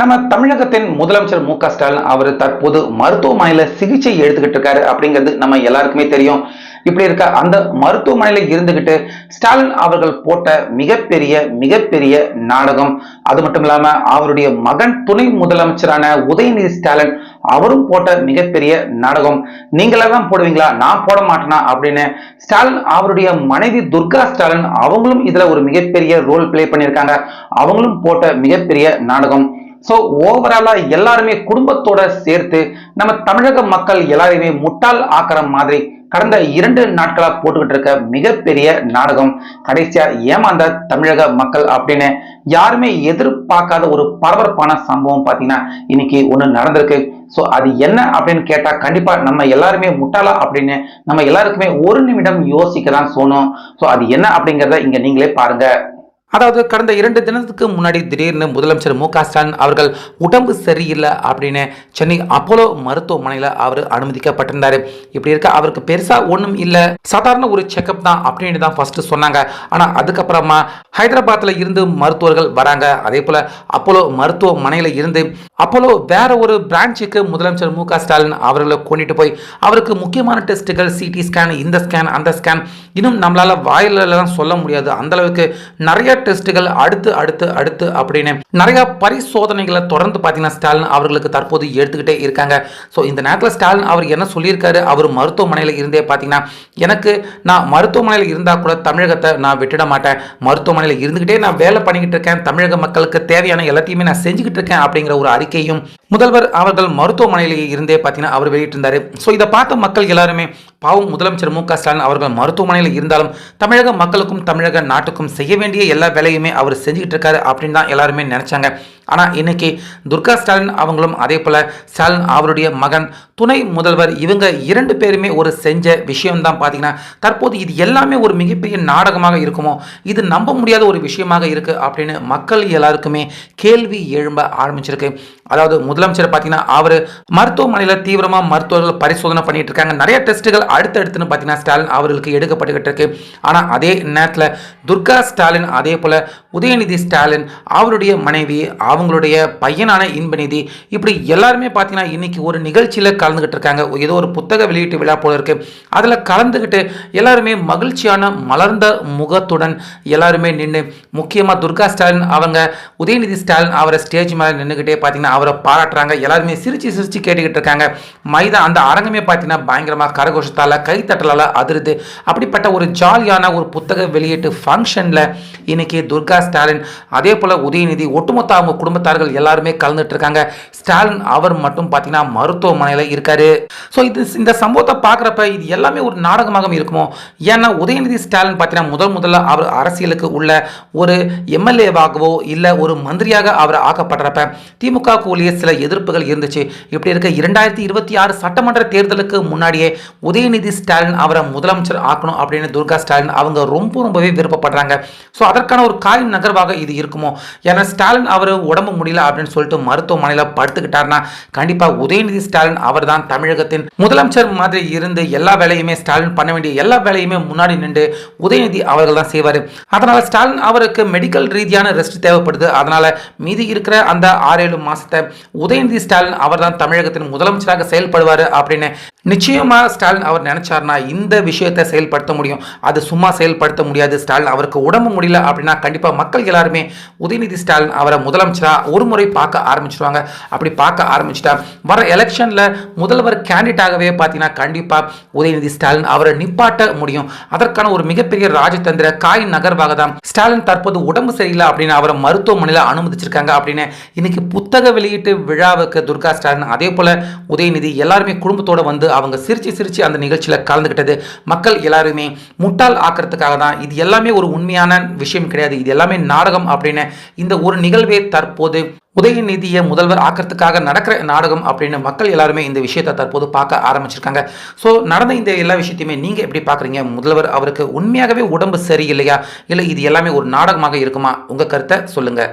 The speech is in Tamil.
நம்ம தமிழகத்தின் முதலமைச்சர் மு க ஸ்டாலின் அவர் தற்போது மருத்துவமனையில சிகிச்சை எடுத்துக்கிட்டு இருக்காரு அப்படிங்கிறது நம்ம எல்லாருக்குமே தெரியும். இப்படி இருக்க அந்த மருத்துவமனையில இருந்துகிட்டு ஸ்டாலின் அவர்கள் போட்ட மிகப்பெரிய மிகப்பெரிய நாடகம். அது மட்டும் இல்லாம அவருடைய மகன் துணை முதலமைச்சரான உதயநிதி ஸ்டாலின் அவரும் போட்ட மிகப்பெரிய நாடகம். நீங்களா தான் போடுவீங்களா? நான் போட மாட்டேனா? அப்படின்னு ஸ்டாலின் அவருடைய மனைவி துர்கா ஸ்டாலின் அவங்களும் இதுல ஒரு மிகப்பெரிய ரோல் பிளே பண்ணியிருக்காங்க. அவங்களும் போட்ட மிகப்பெரிய நாடகம். ஸோ ஓவராலா எல்லாருமே குடும்பத்தோட சேர்த்து நம்ம தமிழக மக்கள் எல்லாரையுமே முட்டாள் ஆக்கிற மாதிரி கடந்த இரண்டு நாட்களா போட்டுக்கிட்டு இருக்க மிகப்பெரிய நாடகம். கடைசியா ஏமாந்த தமிழக மக்கள் அப்படின்னு யாருமே எதிர்பார்க்காத ஒரு பரபரப்பான சம்பவம் பார்த்தீங்கன்னா இன்னைக்கு ஒன்று நடந்திருக்கு. ஸோ அது என்ன அப்படின்னு கேட்டா கண்டிப்பா நம்ம எல்லாருமே முட்டாளா அப்படின்னு நம்ம எல்லாருக்குமே ஒரு நிமிடம் யோசிக்க தான் தோணும். ஸோ அது என்ன அப்படிங்கிறத இங்க நீங்களே பாருங்க. அதாவது கடந்த இரண்டு தினத்துக்கு முன்னாடி திடீர்னு முதலமைச்சர் மு ஸ்டாலின் அவர்கள் உடம்பு சரியில்லை அப்படின்னு சென்னை அப்போலோ மருத்துவமனையில் அவர் அனுமதிக்கப்பட்டிருந்தாரு. இப்படி இருக்க அவருக்கு பெருசா ஒன்றும் இல்லை. சாதாரண ஒரு செக்கப் தான் அப்படின்னு தான் ஃபர்ஸ்ட் சொன்னாங்க. ஆனால் அதுக்கப்புறமா ஹைதராபாத்தில் இருந்து மருத்துவர்கள் வராங்க. அதே போல அப்போலோ மருத்துவமனையில் இருந்து அப்போலோ வேற ஒரு பிரான்ச்சுக்கு முதலமைச்சர் மு ஸ்டாலின் அவர்களை கொண்டுட்டு போய் அவருக்கு முக்கியமான டெஸ்ட்டுகள் சிடி ஸ்கேன் இந்த ஸ்கேன் அந்த ஸ்கேன் இன்னும் நம்மளால் வாயிலெல்லாம் சொல்ல முடியாது. அந்தளவுக்கு நிறைய டெஸ்ட்டுகள் அடுத்து அடுத்து அடுத்து அப்படின்னு நிறைய பரிசோதனைகளை தொடர்ந்து பார்த்தீங்கன்னா ஸ்டாலின் அவர்களுக்கு தற்போது எடுத்துக்கிட்டே இருக்காங்க. ஸோ இந்த நேரத்தில் ஸ்டாலின் அவர் என்ன சொல்லியிருக்காரு? அவர் மருத்துவமனையில் இருந்தே பார்த்தீங்கன்னா எனக்கு நான் மருத்துவமனையில் இருந்தால் கூட தமிழகத்தை நான் விட்டுட மாட்டேன். மருத்துவமனையில் இருந்துக்கிட்டே நான் வேலை பண்ணிக்கிட்டு இருக்கேன். தமிழக மக்களுக்கு தேவையான எல்லாத்தையுமே நான் செஞ்சுக்கிட்டு இருக்கேன் அப்படிங்கிற ஒரு அறிக்கையும் முதல்வர் அவர்கள் மருத்துவமனையிலேயே இருந்தே பார்த்தீங்கன்னா அவர் வெளியிட்டிருந்தாரு. ஸோ இதை பார்த்த மக்கள் எல்லாருமே பாவம் முதலமைச்சர் மு க ஸ்டாலின் அவர்கள் மருத்துவமனையில் இருந்தாலும் தமிழக மக்களுக்கும் தமிழக நாட்டுக்கும் செய்ய வேண்டிய எல்லா வேலையுமே அவர் செஞ்சுக்கிட்டு இருக்காரு அப்படின்னு தான் எல்லாருமே நினைச்சாங்க. ஆனால் இன்னைக்கு துர்கா ஸ்டாலின் அவங்களும் அதே போல ஸ்டாலின் அவருடைய மகன் துணை முதல்வர் இவங்க இரண்டு பேருமே ஒரு செஞ்ச விஷயம் தான் பார்த்தீங்கன்னா தற்போது இது எல்லாமே ஒரு மிகப்பெரிய நாடகமாக இருக்குமோ? இது நம்ப முடியாத ஒரு விஷயமாக இருக்கு அப்படின்னு மக்கள் எல்லாருக்குமே கேள்வி எழும்ப ஆரம்பிச்சிருக்கு. அதாவது முதலமைச்சர் பார்த்தீங்கன்னா அவர் மருத்துவமனையில் தீவிரமாக மருத்துவர்கள் பரிசோதனை பண்ணிட்டு இருக்காங்க. நிறைய டெஸ்ட்டுகள் அடுத்தடுத்துன்னு பார்த்தீங்கன்னா ஸ்டாலின் அவர்களுக்கு எடுக்கப்பட்டுக்கிட்டு இருக்கு. ஆனால் அதே நேரத்தில் துர்கா ஸ்டாலின் அதே போல் உதயநிதி ஸ்டாலின் அவருடைய மனைவி அவங்களுடைய பையனான இன்பநிதி இப்படி எல்லாருமே பார்த்தீங்கன்னா இன்னைக்கு ஒரு நிகழ்ச்சியில் கலந்துக்கிட்டு இருக்காங்க ஏதோ ஒரு புத்தக வெளியீட்டு விழா போல இருக்கு. அதில் கலந்துக்கிட்டு எல்லாருமே மகிழ்ச்சியான மலர்ந்த முகத்துடன் எல்லாருமே நின்று முக்கியமாக துர்கா ஸ்டாலின் அவங்க உதயநிதி ஸ்டாலின் அவரை ஸ்டேஜ் மேலே நின்றுக்கிட்டே பார்த்தீங்கன்னா அவரை பாராட்டுறாங்க. எல்லாருமே சிரிச்சு சிரிச்சு கேட்டுக்கிட்டு இருக்காங்க. மைதா அந்த அரங்கமே பார்த்தீங்கன்னா பயங்கரமாக கரகோஷத்தால் கைத்தட்டலால் அதிருது. அப்படிப்பட்ட ஒரு ஜாலியான ஒரு புத்தக வெளியீட்டு ஃபங்க்ஷனில் இன்னைக்கு துர்கா ஸ்டாலின் அதே போல் உதயநிதி ஒட்டுமொத்த அவங்க குடும்பத்தார்கள் எல்லாருமே கலந்துட்டு இருக்காங்க ஸ்டாலின் அவர் மட்டும் பார்த்தீங்கன்னா மருத்துவமனையில் இருக்காரு. ஸோ இது இந்த சம்பவத்தை பார்க்குறப்ப இது எல்லாமே ஒரு நாடகமாக இருக்குமோ? ஏன்னா உதயநிதி ஸ்டாலின் பார்த்தீங்கன்னா முதல் முதல்ல அவர் அரசியலுக்கு உள்ள ஒரு எம்எல்ஏவாகவோ இல்லை ஒரு மந்திரியாக அவர் ஆக்கப்படுறப்ப திமுக கூலிய சில எதிர்ப்புகள் இருந்துச்சு. இப்படி இருக்க இரண்டாயிரத்தி இருபத்தி ஆறு சட்டமன்ற தேர்தலுக்கு முன்னாடியே உதயநிதி ஸ்டாலின் அவரை முதலமைச்சர் ஆக்கணும் அப்படின்னு துர்கா ஸ்டாலின் அவங்க ரொம்ப ரொம்பவே விருப்பப்படுறாங்க. ஸோ அதற்கான ஒரு காய் நகர்வாக இது இருக்குமோ? ஏன்னா ஸ்டாலின் அவர் உடம்பு முடியல அப்படின்னு சொல்லிட்டு மருத்துவமனையில் படுத்துக்கிட்டாருன்னா கண்டிப்பாக உதயநிதி ஸ்டாலின் அவர் தான் தமிழகத்தின் முதலமைச்சர் மாதிரி இருந்து எல்லா வேலையுமே ஸ்டாலின் பண்ண வேண்டிய எல்லா வேலையுமே முன்னாடி நின்று உதயநிதி அவர்கள் தான் செய்வார். அதனால் ஸ்டாலின் அவருக்கு மெடிக்கல் ரீதியான ரெஸ்ட் தேவைப்படுது. அதனால மீதி இருக்கிற அந்த ஆறேழு மாசத்தை உதயநிதி ஸ்டாலின் அவர் தான் தமிழகத்தின் முதலமைச்சராக செயல்படுவார் அப்படின்னு நிச்சயமா ஸ்டாலின் அவர் நினைச்சார்னா இந்த விஷயத்தை செயல்படுத்த முடியும். அது சும்மா செயல்படுத்த முடியாது. ஸ்டாலின் அவருக்கு உடம்பு முடியல அப்படின்னா கண்டிப்பாக மக்கள் எல்லாருமே உதயநிதி ஸ்டாலின் அவரை முதலமைச்சரா ஒரு முறை பார்க்க ஆரம்பிச்சிருவாங்க. அப்படி பார்க்க ஆரம்பிச்சிட்டா வர எலெக்ஷனில் முதல்வர் கேண்டிடேட்டாகவே பார்த்தீங்கன்னா கண்டிப்பாக உதயநிதி ஸ்டாலின் அவரை நிப்பாட்ட முடியும். அதற்கான ஒரு மிகப்பெரிய ராஜதந்திர காய் நகர்வாக தான் ஸ்டாலின் தற்போது உடம்பு சரியில்லை அப்படின்னு அவரை மருத்துவமனையில் அனுமதிச்சிருக்காங்க அப்படின்னு இன்னைக்கு புத்தக வெளியீட்டு விழாவுக்கு துர்கா ஸ்டாலின் அதே போல உதயநிதி எல்லாருமே குடும்பத்தோட வந்து அவங்க சிரிச்சு சிரிச்சு அந்த நிகழ்ச்சியில் கலந்துக்கிட்டது மக்கள் எல்லாருமே முட்டாள் ஆக்கிறதுக்காக தான். இது எல்லாமே ஒரு உண்மையான விஷயம் கிடையாது. இது எல்லாமே நாடகம் அப்படின்னு இந்த ஒரு நிகழ்வே தற்போது உதயநிதியை முதல்வர் ஆக்கிறதுக்காக நடக்கிற நாடகம் அப்படின்னு மக்கள் எல்லாருமே இந்த விஷயத்தை தற்போது பார்க்க ஆரம்பிச்சிருக்காங்க. ஸோ நடந்த இந்த எல்லா விஷயத்தையுமே நீங்கள் எப்படி பார்க்குறீங்க? முதல்வர் அவருக்கு உண்மையாகவே உடம்பு சரியில்லையா? இல்லை இது எல்லாமே ஒரு நாடகமாக இருக்குமா? உங்கள் கருத்தை சொல்லுங்கள்